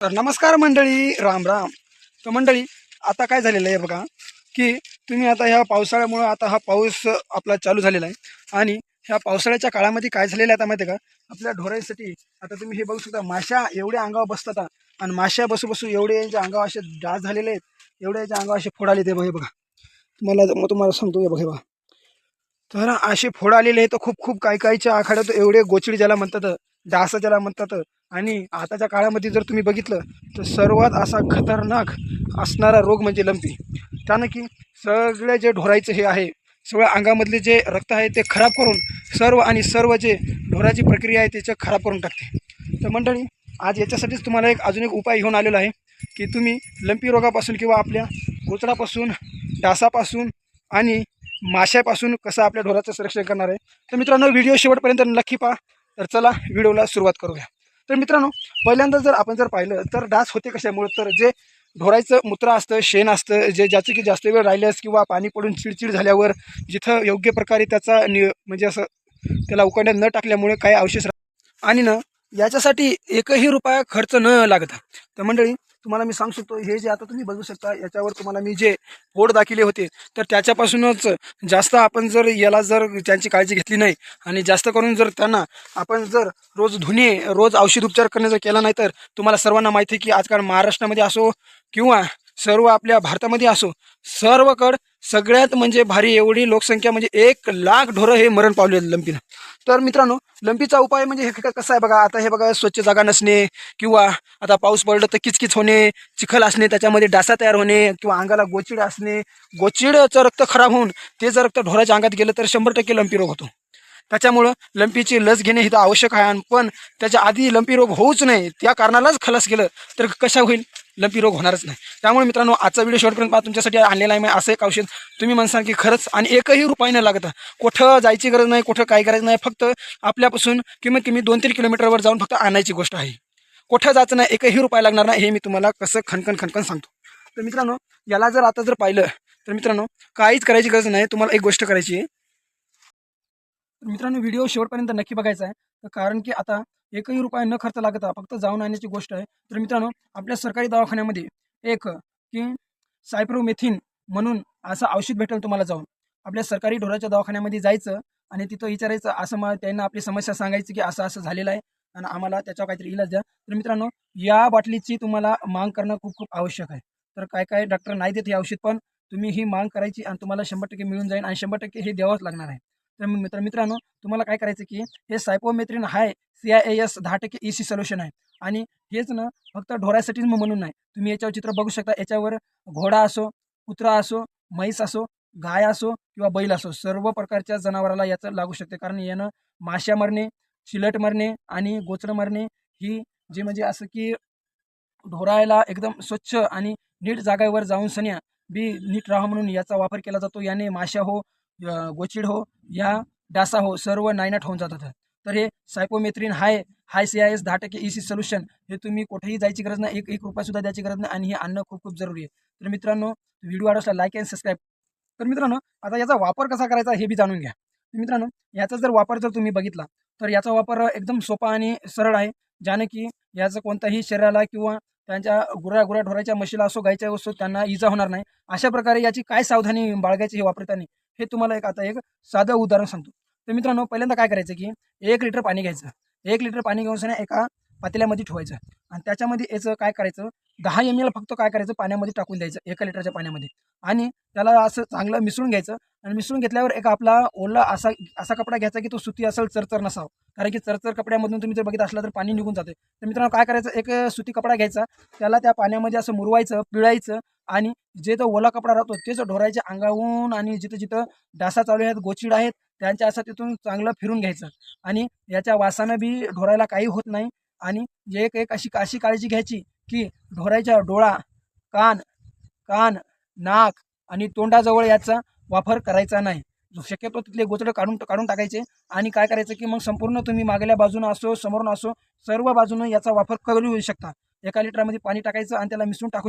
तर नमस्कार मंडळी राम राम. तर मंडळी आता काय झालेलं आहे बघा की तुम्ही आता ह्या पावसाळ्यामुळं आता हा पाऊस आपला चालू झालेला आहे. आणि ह्या पावसाळ्याच्या काळामध्ये काय झालेलं आहे आता माहिती आहे का? आपल्या ढोरांसाठी आता तुम्ही हे बघू शकता माश्या एवढ्या अंगावर बसतात आणि माश्या बसू बसू एवढे यांच्या अंगावर असे डास झालेले आहेत एवढे यांच्या अंगावर असे फोडाले ते बघा हे बघा. तुम्हाला मग तुम्हाला सांगतो हे बघा हे बघा. तर असे फोड आलेले आहेत तर खूप खूप काही काहीच्या आखाड्यात एवढे गोचडी ज्याला म्हणतात डास ज्याला म्हणतात. आणि आताच्या काळामध्ये जर तुम्ही बघितलं तर सर्वात असा खतरनाक असणारा रोग म्हणजे लंपी. त्यानं की सगळे जे ढोरायचं हे आहे सगळ्या अंगामधले जे रक्त आहे ते खराब करून सर्व आणि सर्व जे ढोराची प्रक्रिया आहे त्याचं खराब करून टाकते. तर मंडळी आज याच्यासाठीच तुम्हाला एक अजून एक उपाय घेऊन आलेला आहे की तुम्ही लंपी रोगापासून किंवा आपल्या गोचडापासून डासापासून आणि माशापासून कसं आपल्या ढोराचं संरक्षण करणार आहे? तर मित्रांनो व्हिडिओ शेवटपर्यंत नक्की पहा. तर चला व्हिडिओला सुरुवात करूया. तर मित्रांनो पहिल्यांदा जर आपण जर पाहिलं तर डास होते कशामुळे? तर जे ढोरायचं मूत्र असतं शेण असतं जे ज्याचं की जास्त वेळ राहिल्यास किंवा पाणी पडून चिडचिड झाल्यावर जिथं योग्य प्रकारे त्याचा नि म्हणजे असं त्याला उकड्यात न टाकल्यामुळे काही अवशेष आणि ना याच्यासाठी एकही रुपया खर्च न लागता. तर मंडळी तुम्हाला मी सांगू शकतो हे जे आता तुम्ही बघू शकता याच्यावर तुम्हाला मी जे फोड दाखिले होते तर त्याच्यापासूनच जास्त आपण जर याला जर त्यांची काळजी घेतली नाही आणि जास्त करून जर त्यांना आपण जर रोज धुणे रोज औषध उपचार करणे जर केला नाही तर तुम्हाला सर्वांना माहिती आहे की आजकाल महाराष्ट्रामध्ये असो किंवा सर्व आपल्या भारतामध्ये असो सर्वकड सगळ्यात म्हणजे भारी एवढी लोकसंख्या म्हणजे एक लाख ढोरं हे मरण पावले लंपीनं. तर मित्रांनो लंपीचा उपाय म्हणजे हे कसं आहे बघा? आता हे बघा स्वच्छ जागा नसणे किंवा आता पाऊस पडलं तर किचकिच होणे चिखल असणे त्याच्यामध्ये डासा तयार होणे किंवा अंगाला गोचिड असणे गोचिडचं रक्त खराब होऊन ते जर रक्त ढोराच्या अंगात गेलं तर शंभर टक्के लंपी रोग होतो. त्याच्यामुळं लंपीची लस घेणे हे तर आवश्यक आहे. आणि पण त्याच्या आधी लंपी रोग होऊच नाही त्या कारणालाच खलास केलं तर कशा होईल? लंपी रोग होणारच नाही. त्यामुळे मित्रांनो आजचा व्हिडिओ शेवटपर्यंत पहा तुमच्यासाठी आणलेला आहे मी असं एक औषध. तुम्ही म्हणसाल की खरंच आणि एकही रुपये न लागत कुठं जायची गरज नाही कुठं काय करायचं नाही फक्त आपल्यापासून किंमत किमी दोन तीन किलोमीटरवर जाऊन फक्त आणायची गोष्ट आहे. कुठं जायचं नाही एकही रुपये लागणार नाही हे मी तुम्हाला कसं खणखण खणखण सांगतो. तर मित्रांनो याला जर आता जर पाहिलं तर मित्रांनो काहीच करायची गरज नाही तुम्हाला एक गोष्ट करायची आहे. मित्रांनो व्हिडिओ शेवटपर्यंत नक्की बघायचा आहे. कारण की आता एकही रुपया न खर्च लागता फक्त जाऊन आणण्याची गोष्ट आहे. तर मित्रांनो आपल्या सरकारी दवाखान्यामध्ये एक की सायप्रोमेथिन म्हणून असं औषध भेटेल तुम्हाला जाऊन. आपल्या सरकारी ढोराच्या दवाखान्यामध्ये जायचं आणि तिथं विचारायचं असं मग त्यांना आपली समस्या सांगायची की असं असं झालेलं आहे आणि आम्हाला त्याच्यावर काहीतरी इलाज द्या. तर मित्रांनो या बाटलीची तुम्हाला मांग करणं खूप खूप आवश्यक आहे. तर काय काय डॉक्टर नाही देत हे औषध पण तुम्ही ही मांग करायची आणि तुम्हाला शंभर टक्के मिळून जाईल आणि शंभर टक्के हे द्यावंच लागणार आहे. तर मग मित्र मित्रांनो तुम्हाला काय करायचं की हे cypermethrin high C I A S दहा टक्के ई सी सोल्युशन आहे. आणि हेच ना फक्त ढोरासाठीच मग म्हणून नाही. तुम्ही याच्यावर चित्र बघू शकता. याच्यावर घोडा असो कुत्रा असो म्हैस असो गाय असो किंवा बैल असो सर्व प्रकारच्या जनावराला याचं लागू शकते. कारण यानं माश्या मरणे चिलट मरणे आणि गोचरं मरणे ही जे म्हणजे असं की ढोरायला एकदम स्वच्छ आणि नीट जागेवर जाऊन सन्या बी नीट राहा म्हणून याचा वापर केला जातो. याने माश्या हो गोचिड हो या डासा हो सर्व नायनाट होऊन जातात. तर हे cypermethrin high high C I S दहा टक्के ई सी सोल्युशन हे तुम्ही कुठेही जायची गरज नाही एक एक रुपयासुद्धा द्यायची गरज नाही आणि हे आणणं खूप खूप जरुरी आहे. तर मित्रांनो व्हिडिओ आवडला लाईक अँड सबस्क्राईब. तर मित्रांनो आता याचा वापर कसा करायचा हे बी जाणून घ्या. मित्रांनो याचा जर वापर जर तुम्ही बघितला तर याचा वापर एकदम सोपा आणि सरळ आहे. ज्याने की याचं कोणताही शरीराला किंवा त्यांच्या गुरा गुरा ढोराच्या म्हशीला असो गायच्या असो त्यांना इजा होणार नाही. अशा प्रकारे याची काय सावधानी बाळगायची हे वापरताना? हे तुम्हाला एक आता एक साधं उदाहरण सांगतो. तर मित्रांनो पहिल्यांदा काय करायचं की एक लिटर पाणी घ्यायचं. एक लिटर पाणी घेऊन एका पातेल्यामध्ये ठेवायचं. आणि त्याच्यामध्ये याचं काय करायचं? दहा एम एल फक्त काय करायचं? पाण्यामध्ये टाकून द्यायचं एका लिटरच्या पाण्यामध्ये. आणि त्याला असं चांगलं मिसळून घ्यायचं. आणि मिसळून घेतल्यावर एक आपला ओला असा असा कपडा घ्यायचा की तो सुती असेल चरचर नसावं. कारण की चरचर कपड्यामधून तुम्ही जर बघित असला तर पाणी निघून जाते तर मित्रांनो काय करायचं? एक सुती कपडा घ्यायचा. त्याला त्या पाण्यामध्ये असं मुरवायचं पिळायचं आणि जे तो ओला कपडा राहतो तेच ढोरायच्या अंगाहून आणि जिथं जिथं डासा चालू आहेत गोचिड आहेत त्यांच्या असं तिथून चांगलं फिरून घ्यायचं. आणि याच्या वासानं बी ढोरायला काही होत नाही. आणि एक एक अशी अशी काळजी घ्यायची की ढोरायच्या डोळा कान कान नाक आणि तोंडाजवळ याचा वापर करायचा नाही. जो शक्यतो तिथले गोचडं काढून काढून टाकायचे आणि काय करायचं की मग संपूर्ण तुम्ही मागल्या बाजूनं असो समोरून असो सर्व बाजूनं याचा वापर करू शकता. एका लिटरमध्ये पाणी टाकायचं आणि त्याला मिसळून टाकू शकता.